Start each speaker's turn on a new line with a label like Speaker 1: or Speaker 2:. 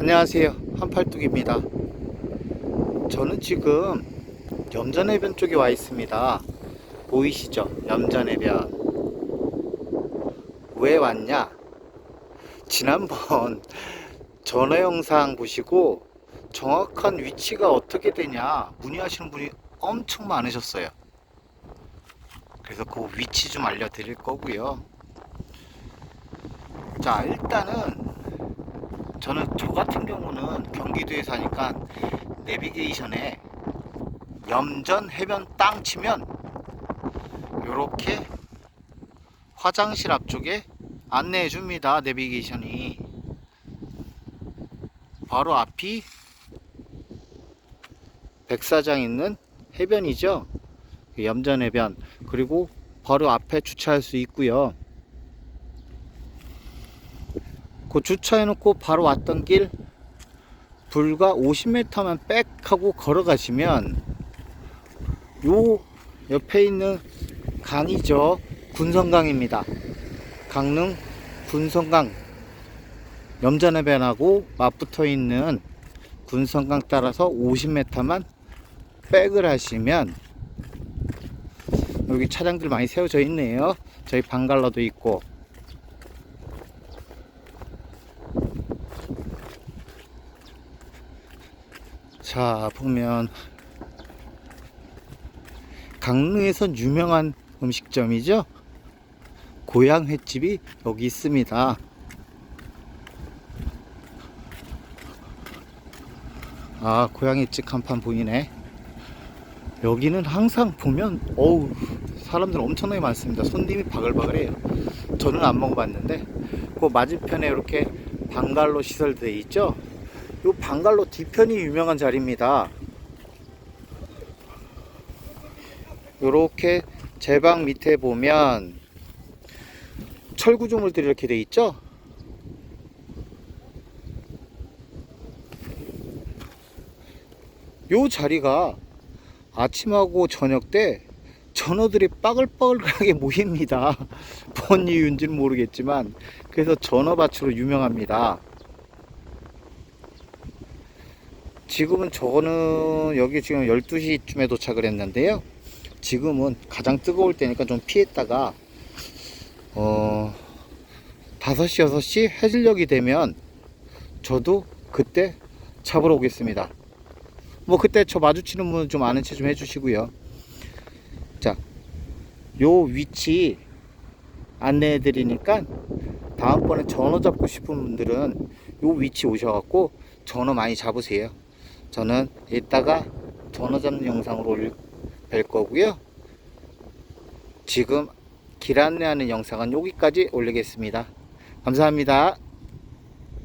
Speaker 1: 안녕하세요. 한팔뚝입니다. 저는 지금 염전해변 쪽에 와 있습니다. 보이시죠? 염전해변. 왜 왔냐? 지난번 전화 영상 보시고 정확한 위치가 어떻게 되냐 문의하시는 분이 엄청 많으셨어요. 그래서 그 위치 좀 알려드릴 거고요. 자, 일단은 저는 저 같은 경우는 경기도에 사니까 내비게이션에 염전 해변 땅 치면 요렇게 화장실 앞쪽에 안내해 줍니다. 내비게이션이 바로 앞이 백사장 있는 해변이죠. 그 염전 해변 그리고 바로 앞에 주차할 수 있고요. 그 주차해놓고 바로 왔던 길 불과 50m만 백 하고 걸어가시면 요 옆에 있는 강이죠. 군성강입니다. 강릉 군성강. 염전해변하고 맞붙어 있는 군성강 따라서 50m만 백을 하시면 여기 차량들 많이 세워져 있네요. 저희 방갈로도 있고 자 보면 강릉에서 유명한 음식점이죠? 고향 횟집이 여기 있습니다. 아 고향 횟집 간판 보이네. 여기는 항상 보면 어우 사람들 엄청나게 많습니다. 손님이 바글바글해요. 저는 안 먹어봤는데 그 맞은편에 이렇게 방갈로 시설되어 있죠 요 방갈로 뒤편이 유명한 자리입니다. 요렇게 제 방 밑에 보면 철구조물들이 이렇게 돼 있죠? 요 자리가 아침하고 저녁 때 전어들이 빠글빠글하게 모입니다. 뭔 이유인지는 모르겠지만 그래서 전어밭으로 유명합니다. 지금은 저는 여기 지금 12시쯤에 도착을 했는데요. 지금은 가장 뜨거울 때니까 좀 피했다가 어 5시 6시 해질녘이 되면 저도 그때 잡으러 오겠습니다. 뭐 그때 저 마주치는 분 좀 아는 체 좀 해주시고요. 자, 요 위치 안내해 드리니까 다음번에 전어 잡고 싶은 분들은 요 위치 오셔갖고 전어 많이 잡으세요. 저는 이따가 전어 잡는 영상으로 올, 뵐 거고요. 지금 길 안내하는 영상은 여기까지 올리겠습니다. 감사합니다.